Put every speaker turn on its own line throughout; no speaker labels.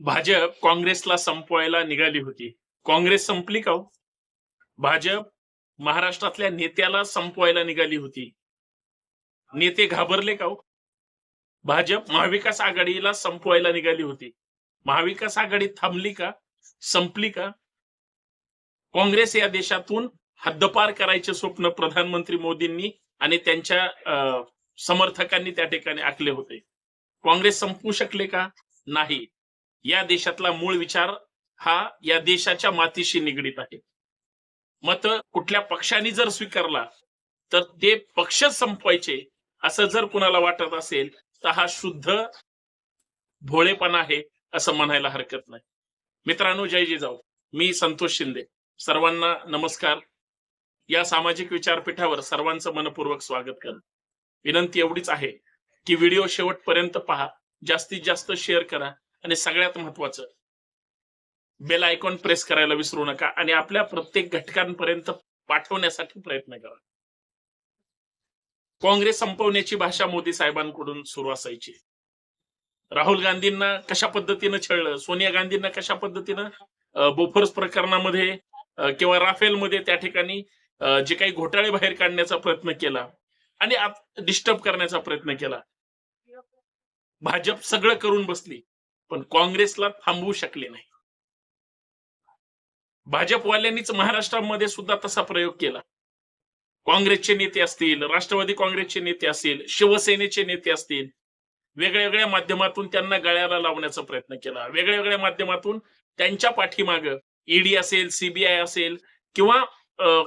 भाजप काँग्रेसला संपवायला निघाली होती. काँग्रेस संपली का हो? भाजप महाराष्ट्रातल्या नेत्याला संपवायला निघाली होती. नेते घाबरले का हो? भाजप महाविकास आघाडीला संपवायला निघाली होती. महाविकास आघाडी थांबली का? संपली का? काँग्रेस या देशातून हद्दपार करायचे स्वप्न प्रधानमंत्री मोदींनी आणि त्यांच्या अं, समर्थकांनी त्या ठिकाणी आखले होते. काँग्रेस संपू शकले का? नाही. या देशातला मूळ विचार हा या देशाच्या मातीशी निगडीत आहे. मत कुठल्या पक्षाने जर स्वीकारला तर ते पक्ष संपवायचे असं जर कुणाला वाटत असेल तर हा शुद्ध भोळेपणा आहे असं म्हणायला हरकत नाही. मित्रांनो जय जिजाऊ. मी संतोष शिंदे. सर्वांना नमस्कार. या सामाजिक विचारपीठावर सर्वांचं मनपूर्वक स्वागत कर विनंती एवढीच आहे की व्हिडिओ शेवटपर्यंत पहा. जास्तीत जास्त शेअर करा. आणि सगळ्यात महत्वाचं बेल आयकॉन प्रेस करायला विसरू नका आणि आपल्या प्रत्येक घटकांपर्यंत पाठवण्यासाठी प्रयत्न करा. काँग्रेस संपवण्याची भाषा मोदी साहेबांकडून सुरू असायची. राहुल गांधींना कशा पद्धतीनं छळलं? सोनिया गांधींना कशा पद्धतीनं बोफोर्स प्रकरणामध्ये किंवा राफेलमध्ये त्या ठिकाणी जे काही घोटाळे बाहेर काढण्याचा प्रयत्न केला आणि डिस्टर्ब करण्याचा प्रयत्न केला. भाजप सगळं करून बसली. पण काँग्रेसला थांबवू शकले नाही. भाजपवाल्यांनीच महाराष्ट्रामध्ये सुद्धा तसा प्रयोग केला. काँग्रेसचे नेते असतील राष्ट्रवादी काँग्रेसचे नेते असतील शिवसेनेचे नेते असतील वेगळ्या वेगळ्या माध्यमातून त्यांना गळ्याला लावण्याचा प्रयत्न केला. वेगळ्या वेगळ्या माध्यमातून त्यांच्या पाठीमाग ईडी असेल सीबीआय असेल किंवा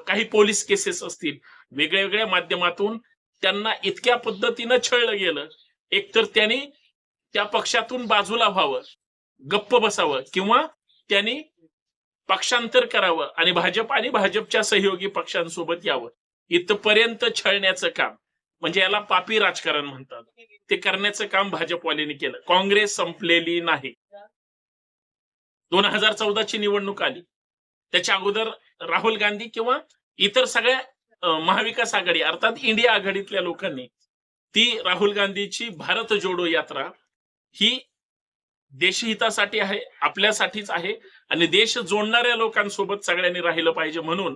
काही पोलीस केसेस असतील वेगळ्या वेगळ्या माध्यमातून त्यांना इतक्या पद्धतीनं छळलं गेलं. एकतर त्यांनी त्या पक्षातून बाजूला व्हावं गप्प बसावं किंवा त्यांनी पक्षांतर करावं आणि भाजप आणि भाजपच्या सहयोगी पक्षांसोबत यावं. इथपर्यंत छळण्याचं काम म्हणजे याला पापी राजकारण म्हणतात. ते करण्याचं काम भाजपवाल्यांनी केलं. काँग्रेस संपलेली नाही. दोन हजार चौदाची निवडणूक आली. त्याच्या अगोदर राहुल गांधी किंवा इतर सगळ्या महाविकास आघाडी अर्थात इंडिया आघाडीतल्या लोकांनी ती राहुल गांधीची भारत जोडो यात्रा ही देशहितासाठी आहे आपल्यासाठीच आहे आणि देश जोडणाऱ्या लोकांसोबत सगळ्यांनी राहिलं पाहिजे म्हणून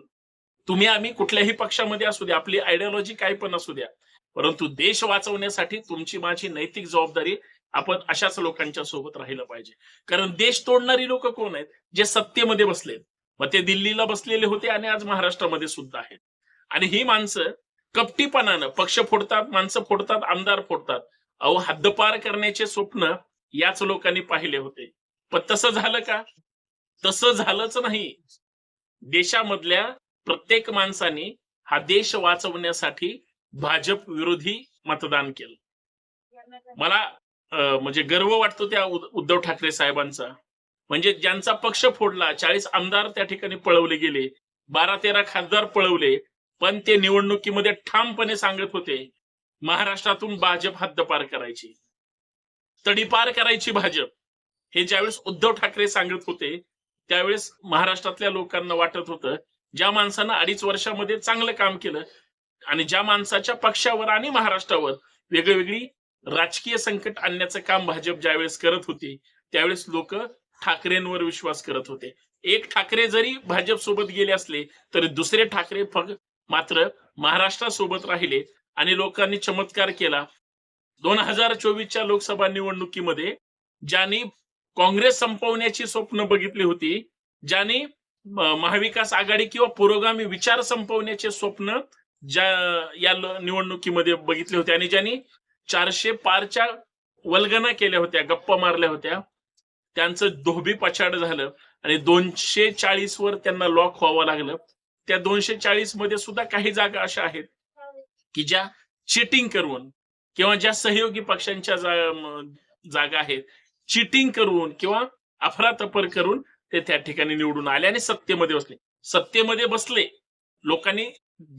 तुम्ही आम्ही कुठल्याही पक्षामध्ये असू द्या आपली आयडियोलॉजी काय पण असू द्या परंतु देश वाचवण्यासाठी तुमची माझी नैतिक जबाबदारी आपण अशाच लोकांच्या सोबत राहिलं पाहिजे. कारण देश तोडणारी लोक कोण आहेत? जे सत्तेमध्ये बसलेत. मग ते दिल्लीला बसलेले होते आणि आज महाराष्ट्रामध्ये सुद्धा आहेत. आणि ही माणसं कपटीपणानं पक्ष फोडतात माणसं फोडतात आमदार फोडतात. अहो हद्दपार करण्याचे स्वप्न याच लोकांनी पाहिले होते. पण तसं झालं का? तसं झालंच नाही. देशामधल्या प्रत्येक माणसाने हा देश वाचवण्यासाठी भाजप विरोधी मतदान केलं. मला म्हणजे गर्व वाटतो त्या उद्धव ठाकरे साहेबांचा. म्हणजे ज्यांचा पक्ष फोडला चाळीस आमदार त्या ठिकाणी पळवले गेले बारा तेरा खासदार पळवले पण ते निवडणुकीमध्ये ठामपणे सांगत होते महाराष्ट्रातून भाजप हद्दपार करायची. तडीपार करायची भाजप. हे ज्यावेळेस उद्धव ठाकरे सांगत होते त्यावेळेस महाराष्ट्रातल्या लोकांना वाटत होतं ज्या माणसानं अडीच वर्षामध्ये चांगलं काम केलं आणि ज्या माणसाच्या पक्षावर आणि महाराष्ट्रावर वेगवेगळी राजकीय संकट आणण्याचं काम भाजप ज्यावेळेस करत होती त्यावेळेस लोक ठाकरेंवर विश्वास करत होते. एक ठाकरे जरी भाजप सोबत गेले असले तरी दुसरे ठाकरे फक्त मात्र महाराष्ट्रासोबत राहिले आणि लोकांनी चमत्कार केला. दोन हजार चोवीसच्या लोकसभा निवडणुकीमध्ये ज्यांनी काँग्रेस संपवण्याची स्वप्न बघितली होती ज्यांनी महाविकास आघाडी किंवा पुरोगामी विचार संपवण्याचे स्वप्न ज्या या निवडणुकीमध्ये बघितले होते आणि ज्यांनी चारशे पारच्या वल्गना केल्या होत्या गप्पा मारल्या होत्या. त्यांचं धोबी पछाड झालं आणि दोनशे चाळीस वर त्यांना लॉक व्हावं लागलं. त्या दोनशे चाळीसमध्ये सुद्धा काही जागा अशा आहेत की ज्या चिटिंग करून किंवा ज्या सहयोगी पक्षांच्या जागा आहेत चिटिंग करून किंवा अफरातफर करून ते त्या ठिकाणी निवडून आले आणि सत्तेमध्ये बसले. सत्तेमध्ये बसले. लोकांनी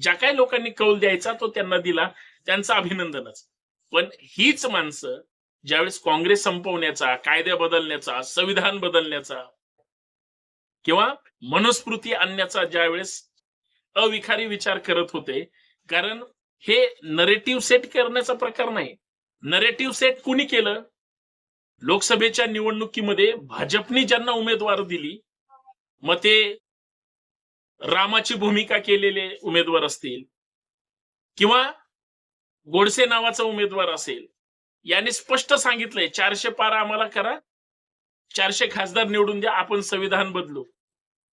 ज्या काही लोकांनी कौल द्यायचा तो त्यांना दिला त्यांचं अभिनंदनच. पण हीच माणसं ज्यावेळेस काँग्रेस संपवण्याचा कायदे बदलण्याचा संविधान बदलण्याचा किंवा मनुस्मृती आणण्याचा ज्यावेळेस अविखारी विचार करत होते कारण हे नरेटिव्ह सेट करण्याचा प्रकार नाही. नरेटिव्ह सेट कुणी केलं? लोकसभेच्या निवडणुकीमध्ये भाजपने ज्यांना उमेदवार दिली मग ते रामाची भूमिका केलेले उमेदवार असतील किंवा गोडसे नावाचा उमेदवार असेल. यांनी स्पष्ट सांगितलंय चारशे पार आम्हाला करा चारशे खासदार निवडून द्या आपण संविधान बदलू.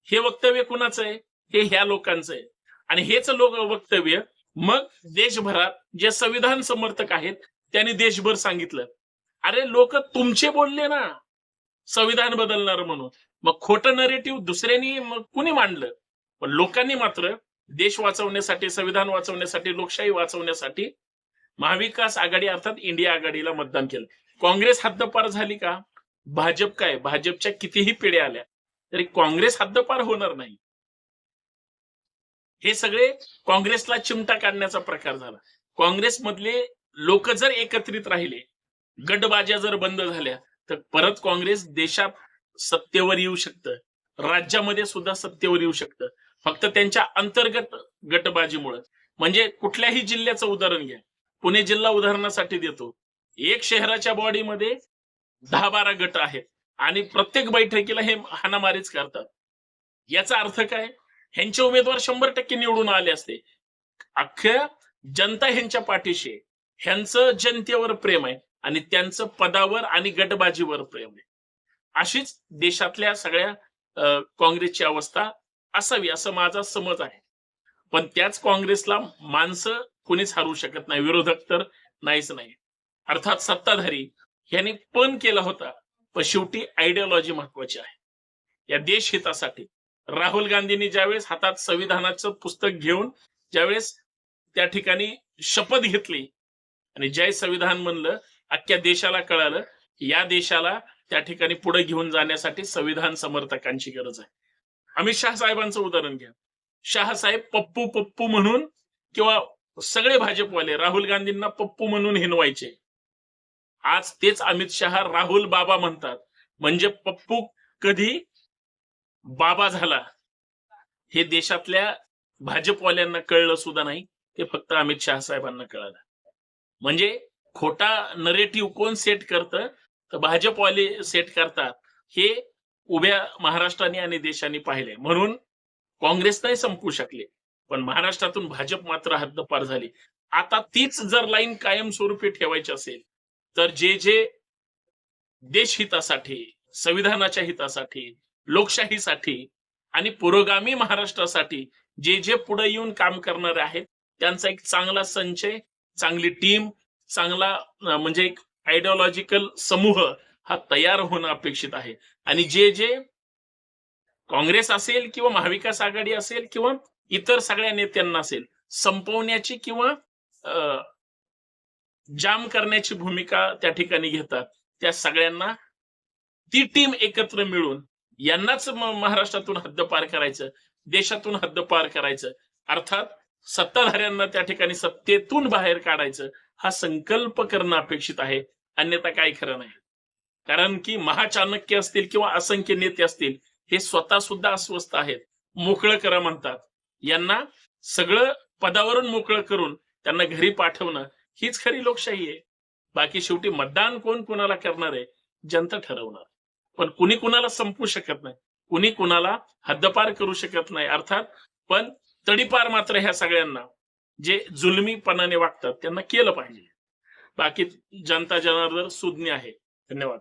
हे वक्तव्य कुणाचं आहे? हे ह्या लोकांचं आहे. आणि हेच लोक वक्तव्य मग देशभरात जे संविधान समर्थक आहेत त्यांनी देशभर सांगितलं. अरे लोक तुमचे बोलले ना संविधान बदलणार म्हणून. मग खोटं नरेटिव्ह दुसऱ्यांनी मग कुणी मांडलं? पण लोकांनी मात्र देश वाचवण्यासाठी संविधान वाचवण्यासाठी लोकशाही वाचवण्यासाठी महाविकास आघाडी अर्थात इंडिया आघाडीला मतदान केलं. काँग्रेस हद्दपार झाली का? भाजप काय? भाजपच्या कितीही पिढ्या आल्या तरी काँग्रेस हद्दपार होणार नाही. हे सगळे काँग्रेसला चिमटा काढण्याचा प्रकार झाला. काँग्रेसमधले लोक जर एकत्रित राहिले गटबाज्या जर बंद झाल्या तर परत काँग्रेस देशात सत्तेवर येऊ शकतं. राज्यामध्ये सुद्धा सत्तेवर येऊ शकतं. फक्त त्यांच्या अंतर्गत गटबाजीमुळे. म्हणजे कुठल्याही जिल्ह्याचं उदाहरण घ्या. पुणे जिल्हा उदाहरणासाठी देतो. एक शहराच्या बॉडीमध्ये दहा बारा गट आहेत आणि प्रत्येक बैठकीला हे हाणामारीच करतात. याचा अर्थ काय? ह्यांचे उमेदवार शंभर टक्के निवडून आले असते. अख्ख्या जनता ह्यांच्या पाठीशी ह्यांचं जनतेवर प्रेम आहे आणि त्यांचं पदावर आणि गटबाजीवर प्रेम आहे. अशीच देशातल्या सगळ्या काँग्रेसची अवस्था असावी असं माझा समज आहे. पण त्याच काँग्रेसला माणसं कोणीच हरवू शकत नाही. विरोधक तर नाहीच नाही. अर्थात सत्ताधारी यांनी पण केला होता पण शेवटी आयडियोलॉजी महत्वाची आहे. या देश हितासाठी राहुल गांधींनी ज्यावेळेस हातात संविधानाचं पुस्तक घेऊन ज्यावेळेस त्या ठिकाणी शपथ घेतली आणि जय संविधान म्हणलं अख्ख्या देशाला कळालं या देशाला त्या ठिकाणी पुढे घेऊन जाण्यासाठी संविधान समर्थकांची गरज आहे. अमित शाह साहेबांचं उदाहरण घ्या. शहासाहेब पप्पू पप्पू म्हणून किंवा सगळे भाजपवाले राहुल गांधींना पप्पू म्हणून हिनवायचे. आज तेच अमित शहा राहुल बाबा म्हणतात. म्हणजे पप्पू कधी बाबा झाला. हे देशातल्या भाजपवाल्यांना कळलं सुद्धा नाही. ते फक्त अमित शहा साहेबांना कळालं. म्हणजे खोटा नरेटिव्ह कोण सेट करतं? तर भाजपवाले सेट करतात. हे उभ्या महाराष्ट्राने आणि देशाने पाहिले. म्हणून काँग्रेस नाही संपू शकले. पण महाराष्ट्रातून भाजप मात्र हद्दपार झाली. आता तीच जर लाईन कायमस्वरूपी ठेवायची असेल तर जे जे देशहितासाठी संविधानाच्या हितासाठी लोकशाहीसाठी आणि पुरोगामी महाराष्ट्रासाठी जे जे पुढे येऊन काम करणारे आहेत त्यांचा एक चांगला संचय चांगली टीम चांगला म्हणजे एक आयडिओलॉजिकल समूह हा तयार होणं अपेक्षित आहे. आणि जे जे काँग्रेस असेल किंवा महाविकास आघाडी असेल किंवा इतर सगळ्या नेत्यांना असेल संपवण्याची किंवा जाम करण्याची भूमिका त्या ठिकाणी घेतात. त्या सगळ्यांना ती टीम एकत्र मिळून यांनाच महाराष्ट्रातून महाराष्ट्रातून हद्दपार करायचं देशातून हद्दपार करायचं. अर्थात सत्ताधाऱ्यांना त्या ठिकाणी सत्तेतून बाहेर काढायचं हा संकल्प करणं अपेक्षित आहे. अन्यथा काय खरं नाही. कारण की महाचाणक्य असतील किंवा असंख्य नेते असतील हे स्वतः सुद्धा अस्वस्थ आहेत. मोकळं करा म्हणतात. यांना सगळं पदावरून मोकळं करून त्यांना घरी पाठवणं हीच खरी लोकशाही आहे. बाकी शेवटी मतदान कोण कुणाला करणार आहे? जनता ठरवणार. पण कुणी कुणाला संपू शकत नाही. कुणी कुणाला हद्दपार करू शकत नाही. अर्थात पण तडीपार मात्र ह्या सगळ्यांना जे जुलमीपणाने वागतात त्यांना केलं पाहिजे. बाकी जनता जनार्दन सुज्ञ आहे. धन्यवाद.